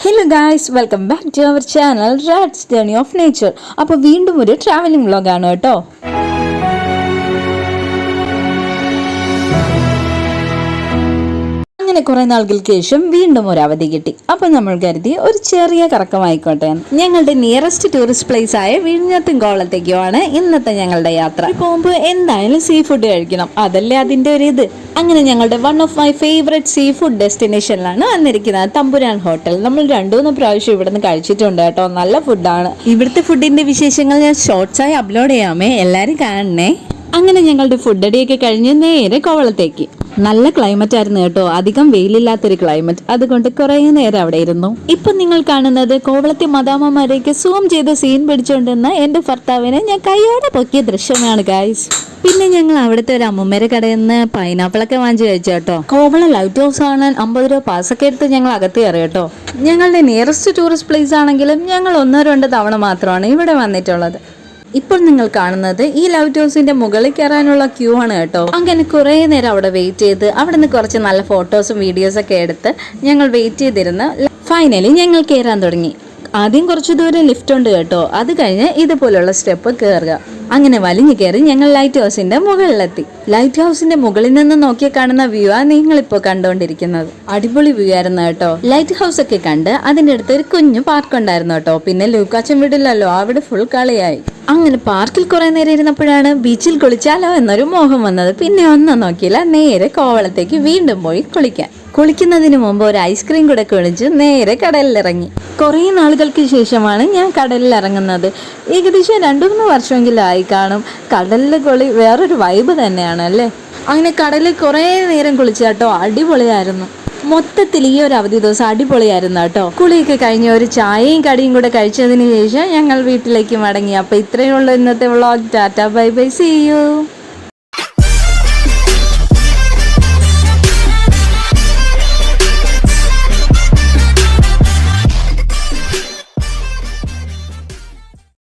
Hello guys welcome back to our channel rats journey of nature അപ്പോൾ വീണ്ടും ഒരു travelling വ്ളോഗാണ് കേട്ടോ. അങ്ങനെ കുറെ നാളുകൾക്ക് ശേഷം വീണ്ടും ഒരു അവധി കിട്ടി. അപ്പൊ നമ്മൾ കരുതി ഒരു ചെറിയ കറക്കമായിക്കോട്ടെ. ഞങ്ങളുടെ നിയറസ്റ്റ് ടൂറിസ്റ്റ് പ്ലേസ് ആയ വിഴിഞ്ഞത്തും കോളത്തേക്കുമാണ് ഇന്നത്തെ ഞങ്ങളുടെ യാത്ര. പോകുമ്പോൾ എന്തായാലും സീ ഫുഡ് കഴിക്കണം. അതല്ലേ അതിന്റെ ഒരു ഇത്. അങ്ങനെ ഞങ്ങളുടെ one of my favourite sea food ഡെസ്റ്റിനേഷനിലാണ് വന്നിരിക്കുന്നത് തമ്പുരാൻ ഹോട്ടൽ നമ്മൾ രണ്ടുമൂന്ന് പ്രാവശ്യം ഇവിടുന്ന് കഴിച്ചിട്ടുണ്ട് കേട്ടോ. നല്ല ഫുഡാണ് ഇവിടുത്തെ ഫുഡിന്റെ വിശേഷങ്ങൾ ഞാൻ ഷോർട്സായി അപ്ലോഡ് ചെയ്യാമേ. എല്ലാവരും കാണണേ. അങ്ങനെ ഞങ്ങളുടെ ഫുഡ് അടിയൊക്കെ കഴിഞ്ഞ് നേരെ കോവളത്തേക്ക്. നല്ല ക്ലൈമറ്റ് ആയിരുന്നു കേട്ടോ. അധികം വെയിലില്ലാത്തൊരു ക്ലൈമറ്റ് അതുകൊണ്ട് കുറേ നേരം അവിടെ ഇരുന്നു. ഇപ്പൊ നിങ്ങൾ കാണുന്നത് കോവളത്തെ മദാമ്മമാരേക്ക് സൂം ചെയ്ത സീൻ പിടിച്ചുകൊണ്ടിരുന്ന എന്റെ ഭർത്താവിനെ ഞാൻ കൈയോടെ പൊക്കിയ ദൃശ്യമാണ് ഗായ്സ് പിന്നെ ഞങ്ങൾ അവിടുത്തെ ഒരു അമ്മൂമ്മേരെ കടയിൽ നിന്ന് പൈനാപ്പിളൊക്കെ വാങ്ങിച്ചു കഴിച്ചു കേട്ടോ. കോവളം ലൈറ്റ് ഹൗസ് ആണ്. അമ്പത് രൂപ പാസ്സൊക്കെ എടുത്ത് ഞങ്ങൾ അകത്ത് കയറി കേട്ടോ. ഞങ്ങളുടെ നിയറസ്റ്റ് ടൂറിസ്റ്റ് പ്ലേസ് ആണെങ്കിലും ഞങ്ങൾ ഒന്നോ രണ്ടോ തവണ മാത്രമാണ് ഇവിടെ വന്നിട്ടുള്ളത്. ഇപ്പോൾ നിങ്ങൾ കാണുന്നത് ഈ ലൈറ്റ് ഹൗസിന്റെ മുകളിൽ കയറാനുള്ള ക്യൂ ആണ് കേട്ടോ. അങ്ങനെ കുറെ നേരം അവിടെ വെയിറ്റ് ചെയ്ത് അവിടെ നിന്ന് കുറച്ച് നല്ല ഫോട്ടോസും വീഡിയോസും ഒക്കെ എടുത്ത് ഞങ്ങൾ വെയിറ്റ് ചെയ്തിരുന്ന്. ഫൈനലി ഞങ്ങൾ കയറാൻ തുടങ്ങി. ആദ്യം കുറച്ച് ദൂരം ലിഫ്റ്റ് ഉണ്ട് കേട്ടോ. അത് കഴിഞ്ഞ് ഇതുപോലുള്ള സ്റ്റെപ്പ് കയറുക അങ്ങനെ വലിഞ്ഞു കയറി ഞങ്ങൾ ലൈറ്റ് ഹൗസിന്റെ മുകളിലെത്തി. ലൈറ്റ് ഹൗസിന്റെ മുകളിൽ നിന്ന് നോക്കി കാണുന്ന വ്യൂ ആണ് നിങ്ങൾ ഇപ്പോൾ കണ്ടുകൊണ്ടിരിക്കുന്നത് അടിപൊളി വ്യൂ ആയിരുന്നു കേട്ടോ. ലൈറ്റ് ഹൗസ് ഒക്കെ കണ്ട് അതിന്റെ അടുത്ത് ഒരു കുഞ്ഞു പാർക്ക് ഉണ്ടായിരുന്നു കേട്ടോ. പിന്നെ ലൂക്കാച്ചൻ വീടില്ലല്ലോ. അവിടെ ഫുൾ കളിയായി. അങ്ങനെ പാർക്കിൽ കുറേ നേരം ഇരുന്നപ്പോഴാണ് ബീച്ചിൽ കുളിച്ചാലോ എന്നൊരു മോഹം വന്നത്. പിന്നെ ഒന്നും നോക്കിയില്ല. നേരെ കോവളത്തേക്ക് വീണ്ടും പോയി കുളിക്കാൻ. കുളിക്കുന്നതിന് മുമ്പ് ഒരു ഐസ്ക്രീം കൂടെ കുളിച്ച് നേരെ കടലിലിറങ്ങി. കുറേ നാളുകൾക്ക് ശേഷമാണ് ഞാൻ കടലിൽ ഇറങ്ങുന്നത് ഏകദേശം രണ്ടു മൂന്ന് വർഷമെങ്കിലും ആയി കാണും. കടലിൽ കുളി വേറൊരു വൈബ് തന്നെയാണ് അല്ലേ? അങ്ങനെ കടലിൽ കുറേ നേരം കുളിച്ചാട്ടോ അടിപൊളിയായിരുന്നു. മൊത്തത്തിൽ ഈ ഒരു അവധി ദിവസം അടിപൊളിയായിരുന്നു കേട്ടോ. കുളിയൊക്കെ കഴിഞ്ഞ് ഒരു ചായയും കടിയും കൂടെ കഴിച്ചതിന് ശേഷം ഞങ്ങൾ വീട്ടിലേക്ക് മടങ്ങി. അപ്പൊ ഇത്രയുള്ള ഇന്നത്തെ vlog tata bye bye. See you